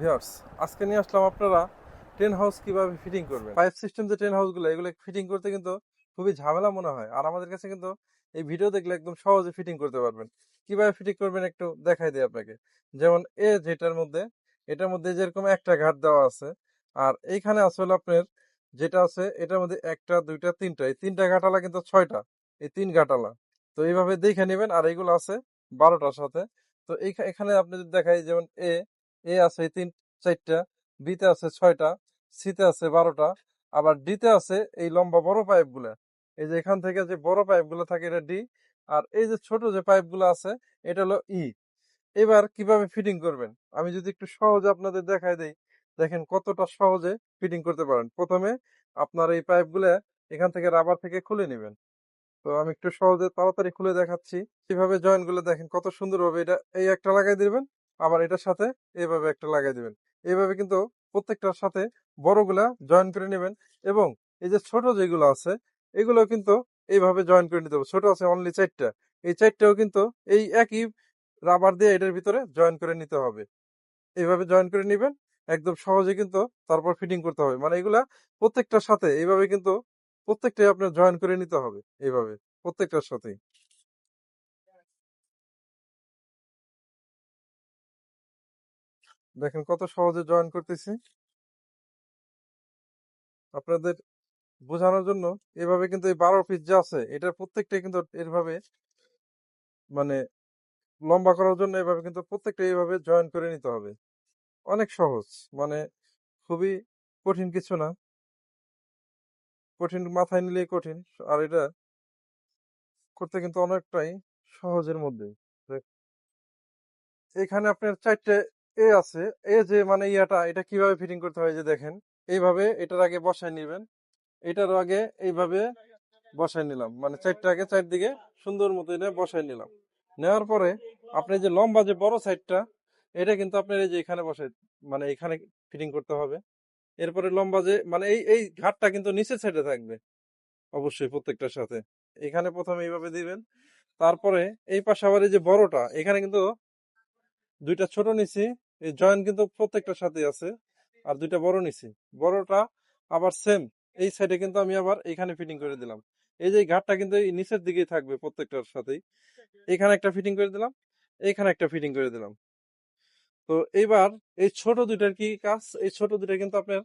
Viewers আজকে নিয়ে আসলাম আপনারা টেন হাউস কীভাবে ফিটিং করবেন। পাইপ সিস্টেম যে টেন হাউসগুলো এগুলো ফিটিং করতে কিন্তু খুবই ঝামেলা মনে হয়। আর আমাদের কাছে কিন্তু এই ভিডিও দেখলে একদম সহজে ফিটিং করতে পারবেন। কীভাবে ফিটিং করবেন একটু দেখাই দিই আপনাকে। যেমন এ যেটার মধ্যে, এটার মধ্যে যেরকম একটা ঘাট দেওয়া আছে, আর এইখানে আসলে আপনার যেটা আছে, এটার মধ্যে একটা, দুইটা, তিনটা। এই তিনটা ঘাটালা কিন্তু ছয়টা, এই তিন ঘাটালা। তো এইভাবে দেখে নেবেন, আর এইগুলো আছে বারোটার সাথে। তো এখানে আপনি যদি দেখাই, যেমন এ এ আছে তিন, চারটা, বিতে আছে ছয়টা, সিতে আছে বারোটা, আবার ডিতে আছে এই লম্বা বড় পাইপগুলো। এই যে এখান থেকে যে বড় পাইপগুলো থাকে এটা ডি, আর এই যে ছোট যে পাইপগুলো আছে এটা হলো ই। এবার কীভাবে ফিটিং করবেন? আমি যদি একটু সহজে আপনাদের দেখাই দেই, দেখেন কতটা সহজে ফিটিং করতে পারেন। প্রথমে আপনার এই পাইপগুলো এখান থেকে রাবার থেকে খুলে নেবেন। তো আমি একটু সহজে তাড়াতাড়ি খুলে দেখাচ্ছি। কীভাবে জয়েন্টগুলো দেখেন কত সুন্দর ভাবে এটা, এই একটা লাগাই দিবেন। আবার এটার সাথে এইভাবে একটা লাগাই দিবেন। এইভাবে কিন্তু প্রত্যেকটার সাথে বড়গুলা জয়েন করে নেবেন এবং এই যে ছোট যেগুলো আছে, এগুলো কিন্তু এইভাবে জয়েন করে নিতে হবে। ছোট আছে অনলি চারটা। এই চারটাও কিন্তু এই একই রাবার দিয়ে এটার ভিতরে জয়েন করে নিতে হবে। এইভাবে জয়েন করে নেবেন, একদম সহজে কিন্তু তারপর ফিটিং করতে হবে। মানে এগুলা প্রত্যেকটার সাথে এইভাবে কিন্তু প্রত্যেকটাই আপনার জয়েন করে নিতে হবে, এইভাবে প্রত্যেকটার সাথেই। দেখেন কত সহজে জয়েন করতেছি। আপনাদের বোঝানোর জন্য এভাবে কিন্তু এই বারো পিস যা আছে, এটার প্রত্যেকটাই কিন্তু এভাবে মানে লম্বা করার জন্য এভাবে কিন্তু প্রত্যেকটা এইভাবে জয়েন করে নিতে হবে। অনেক সহজ মানে খুবই কঠিন কিছু না। কঠিন মাথায় নিলেই কঠিন, আর এটা করতে কিন্তু অনেকটাই সহজের মধ্যে। এখানে আপনার চারটে এ আছে। এ যে মানে ইয়াটা, এটা কীভাবে ফিটিং করতে হয় যে দেখেন, এইভাবে এটার আগে বসায় নিবেন। এটার আগে এইভাবে বসায় নিলাম। মানে চারটা আগে চারদিকে সুন্দর মতো এটা বসায় নিলাম। নেওয়ার পরে আপনি যে লম্বা যে বড় সাইডটা এটা কিন্তু আপনার এই যে এখানে বসাই মানে এখানে ফিটিং করতে হবে। এরপরে লম্বা যে মানে এই এই ঘাটটা কিন্তু নিচের সাইডে থাকবে। অবশ্যই প্রত্যেকটার সাথে। এখানে প্রথমে এইভাবে দিবেন। তারপরে এই পাশে আবার এই যে বড়টা, এখানে কিন্তু দুইটা ছোট নিছি। এই জয়েন্ট কিন্তু প্রত্যেকটার সাথে আছে। আর দুইটা বড় নিছি। বড়টা আবার সেম এই সাইডে কিন্তু আমি আবার এখানে ফিটিং করে দিলাম। এই যে ঘাটটা কিন্তু নিচের দিকেই থাকবে প্রত্যেকটার সাথেই। এখানে একটা ফিটিং করে দিলাম এখানে একটা ফিটিং করে দিলাম। তো এইবার এই ছোট দুইটার কি কাজ? এই ছোট দুইটা কিন্তু আপনার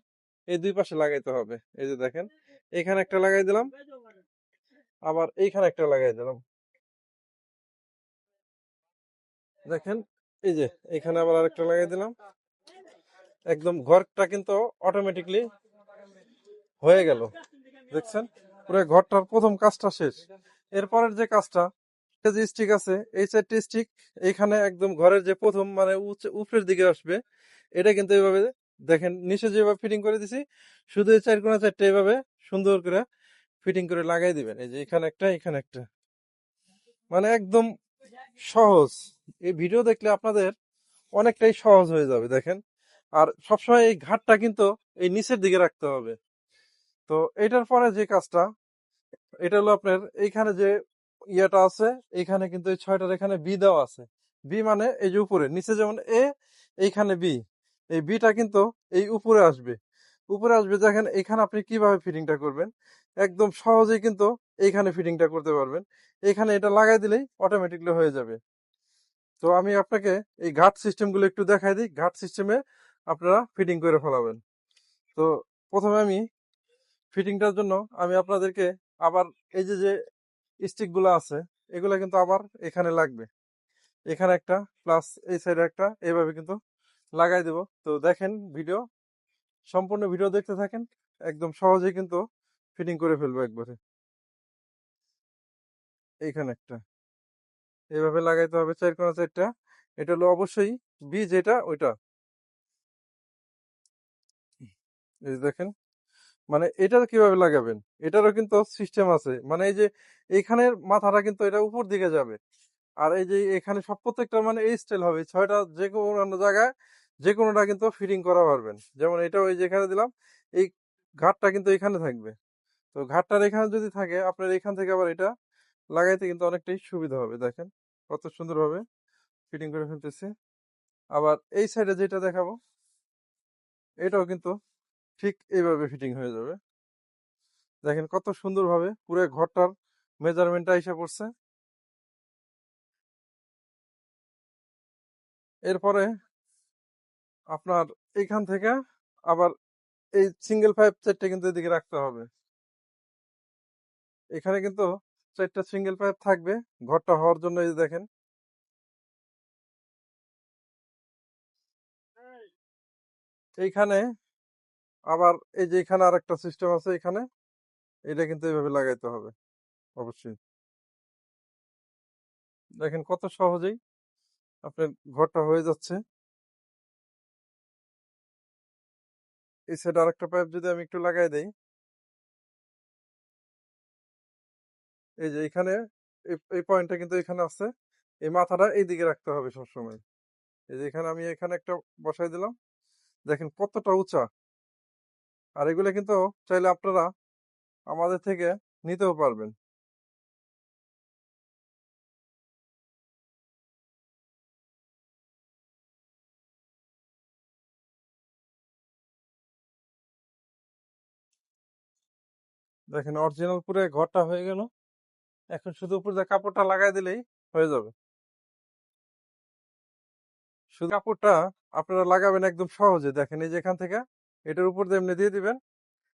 এই দুই পাশে লাগাইতে হবে। এই যে দেখেন, এখানে একটা লাগাই দিলাম, আবার এইখানে একটা লাগাই দিলাম। দেখেন এই যে, এখানে আবার আরেকটা লাগাই দিলাম। একদম ঘরটা কিন্তু অটোমেটিকলি হয়ে গেল। দেখছেন? পুরো ঘরটার প্রথম কাজটা শেষ। এরপরের যে কাজটা যে স্টিক আছে, এই চারটি স্টিক এইখানে একদম ঘরের যে প্রথম মানে উপরের দিকে আসবে, এটা কিন্তু এইভাবে দেখেন, নিচে যেভাবে ফিটিং করে দিছি, শুধু এই চার কোনা চারটে এইভাবে সুন্দর করে ফিটিং করে লাগাই দিবেন। এই যে এখানে একটা এখানে একটা। মানে একদম সহজ। এই ভিডিও দেখলে আপনাদের অনেকটাই সহজ হয়ে যাবে, দেখেন। আর সবসময় এই ঘাটটা কিন্তু এই নিচের দিকে রাখতে হবে। তো এটার পরে যে কাজটা, এটা হলো আপনার এইখানে যে ইয়েটা আছে এখানে কিন্তু এই ছয়টার এখানে বি দেওয়া আছে। বি মানে এই যে উপরে, নিচে যেমন এ, এইখানে বি। এই বিটা কিন্তু এই উপরে আসবে। উপরে আসবে, দেখেন, এখানে আপনি কীভাবে ফিটিংটা করবেন? একদম সহজেই কিন্তু এইখানে ফিটিংটা করতে পারবেন। এখানে এটা লাগাই দিলেই অটোমেটিকলি হয়ে যাবে। তো আমি আপনাকে এই ঘাট সিস্টেমগুলো একটু দেখাই দিই। ঘাট সিস্টেমে আপনারা ফিটিং করে ফেলাবেন। তো প্রথমে আমি ফিটিংটার জন্য আমি আপনাদেরকে আবার এই যে যে স্টিকগুলো আছে, এগুলো কিন্তু আবার এখানে লাগবে। এখানে একটা প্লাস এই সাইডে একটা, এইভাবে কিন্তু লাগাই দেব। তো দেখেন ভিডিও সম্পূর্ণ ভিডিও দেখতে থাকেন, একদম সহজেই কিন্তু ফিটিং করে ফেলব একবারে। এইখানে একটা। এইভাবে লাগাইতে হবে চার কোনা চারটা। এটা হলো অবশ্যই বি যেটা, ওইটা। এই দেখেন মানে এটা কীভাবে লাগাবেন? এটারও কিন্তু সিস্টেম আছে। মানে এই যে এইখানের মাথাটা কিন্তু এটা উপর দিকে যাবে। আর এই যে এখানে সব প্রত্যেকটা মানে এই স্টাইল হবে। ছয়টা যে কোনো জায়গায় যে কোনোটা কিন্তু ফিটিং করা পারবেন। যেমন এটা ওই যেখানে দিলাম, এই ঘাটটা কিন্তু এখানে থাকবে। তো ঘাটটার এখানে যদি থাকে, আপনার এখান থেকে আবার এটা লাগাইতে কিন্তু অনেকটাই সুবিধা হবে, দেখেন। কত সুন্দরভাবে ফিটিং করে ফেলতেছে। আবার এই সাইডে যেটা দেখাবো, এটাও কিন্তু ঠিক এইভাবে ফিটিং হয়ে যাবে। দেখেন কত সুন্দরভাবে পুরো ঘরটার মেজারমেন্টটা এসে পড়ছে। এরপরে আপনার এইখান থেকে আবার এই সিঙ্গেল পাইপ চারটে কিন্তু এদিকে রাখতে হবে। এখানে কিন্তু চারটা সিঙ্গেল পাইপ থাকবে, ঘরটা হওয়ার জন্য এই দেখেন। এইখানে আবার এই যে এখানে আরেকটা সিস্টেম আছে এখানে, এটা কিন্তু এইভাবে লাগাইতে হবে, অবশ্যই। দেখেন কত সহজেই আপনার ঘরটা হয়ে যাচ্ছে। এই সাইডে আরেকটা পাইপ যদি আমি একটু লাগাই দেই। এই যে এখানে, এই- পয়েন্টটা কিন্তু এখানে আছে। এই মাথাটা এই দিকে রাখতে হবে সবসময়। এই যে এখানে আমি এখানে একটা বসাই দিলাম। দেখেন কতটা উঁচা। আর এগুলো কিন্তু চাইলে আপনারা আমাদের থেকে নিতেও পারবেন। দেখেন অরিজিনাল পুরো ঘরটা হয়ে গেল। এখন শুধু উপর দিয়ে কাপড়টা লাগাই দিলেই হয়ে যাবে। শুধু কাপড়টা আপনারা লাগাবেন একদম সহজে। দেখেন এই যে এখান থেকে এটার উপর দিয়ে এমনি দিয়ে দিবেন।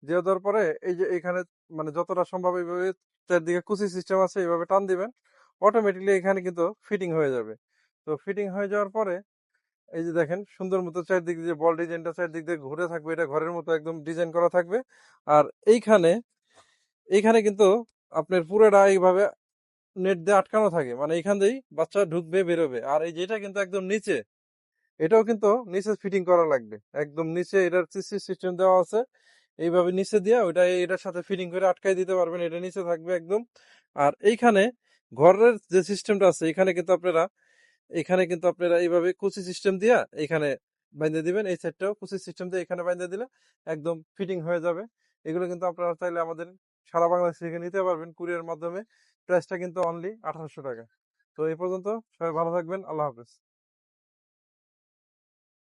দিয়ে দেওয়ার পরে এই যে এখানে মানে যতটা সম্ভব এইভাবে চারদিকে কুচি সিস্টেম আছে এইভাবে টান দিবেন। অটোমেটিকলি এখানে কিন্তু ফিটিং হয়ে যাবে। তো ফিটিং হয়ে যাওয়ার পরে এই যে দেখেন সুন্দর মতো চারদিক দিয়ে বল ডিজাইনটা চারদিক দিয়ে ঘুরে থাকবে। এটা ঘরের মতো একদম ডিজাইন করা থাকবে। আর এইখানে এইখানে কিন্তু আপনার পুরোটা এইভাবে নেট দিয়ে আটকানো থাকে। মানে এইখান দিয়েই বাচ্চা ঢুকবে, বেরোবে। আর এই যেটা কিন্তু একদম নিচে, এটাও কিন্তু নিচে ফিটিং করা লাগবে। একদম নিচে এটার সিসি সিস্টেম দেওয়া আছে। এইভাবে নিচে দিয়ে ওইটা এটার সাথে ফিটিং করে আটকাই দিতে পারবেন। এটা নিচে থাকবে একদম। আর এইখানে ঘরের যে সিস্টেমটা আছে, এখানে কিন্তু আপনারা, এখানে কিন্তু আপনারা এইভাবে কুচি সিস্টেম দিয়া এখানে বাইন্ধে দিবেন। এই সাইডটাও কুচি সিস্টেম দিয়ে এখানে বাইন্ধে দিলে একদম ফিটিং হয়ে যাবে। এগুলো কিন্তু আপনারা চাইলে আমাদের সারা বাংলাদেশ থেকে নিতে পারবেন কুরিয়ার মাধ্যমে। প্রাইসটা কিন্তু অনলি আঠারোশো টাকা। তো এই পর্যন্ত সবাই ভালো থাকবেন। আল্লাহ হাফেজ।